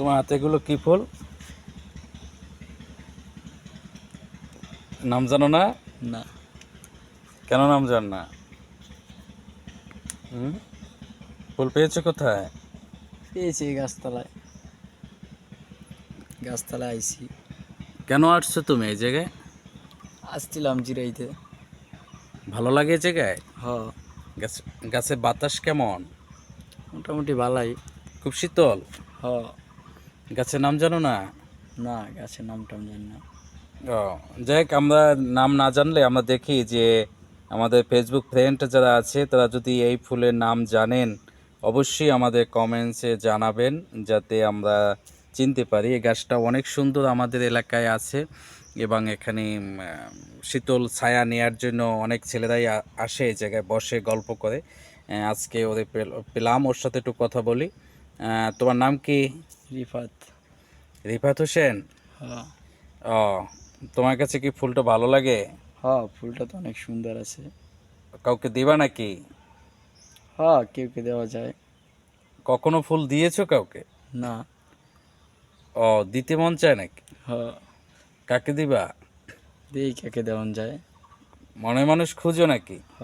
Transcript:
তোমার হাতে এগুলো কি ফুল? নাম জানো না? না। কেন নাম জান না? হুম? ফুল পেয়েছ কোথায়? পেয়েছি এই গাছতলায়। গাছতলায় আইছি। কেন আসছো তুমি এই জায়গায়? আসছিলাম জিরাইতে। ভালো লাগে এই জায়গায়? হ। গাছ গাছে বাতাস কেমন? মোটামুটি ভালাই। খুব শীতল? হ। গাছের নাম জানো না? না গাছের নাম টাম জানি না। ও যাই হোক আমরা নাম না জানলে আমরা দেখি যে আমাদের ফেসবুক ফ্রেন্ড যারা আছে তারা যদি এই ফুলের নাম জানেন অবশ্যই আমাদের কমেন্টসে জানাবেন যাতে আমরা চিনতে পারি। এই গাছটা অনেক সুন্দর আমাদের এলাকায় আছে এবং এখানে শীতল ছায়া নেওয়ার জন্য অনেক ছেলেরাই আসে এই জায়গায় বসে গল্প করে। আজকে ওদের পেলাম ওর সাথে একটু কথা বলি। তোমার নাম কি? রিফাত। রিফাত হোসেন? হ্যাঁ। ও তোমার কাছে কি ফুলটা ভালো লাগে? হ ফুলটা তো অনেক সুন্দর আছে। কাউকে দিবা নাকি? হ্যাঁ কেউ কে দেওয়া যায়। কখনো ফুল দিয়েছ কাউকে? না। ও দিতে মন চায় নাকি? হ কাকে দিবা? দেই কাকে দেওয়া যায়। মনে মানুষ খুঁজো নাকি? হ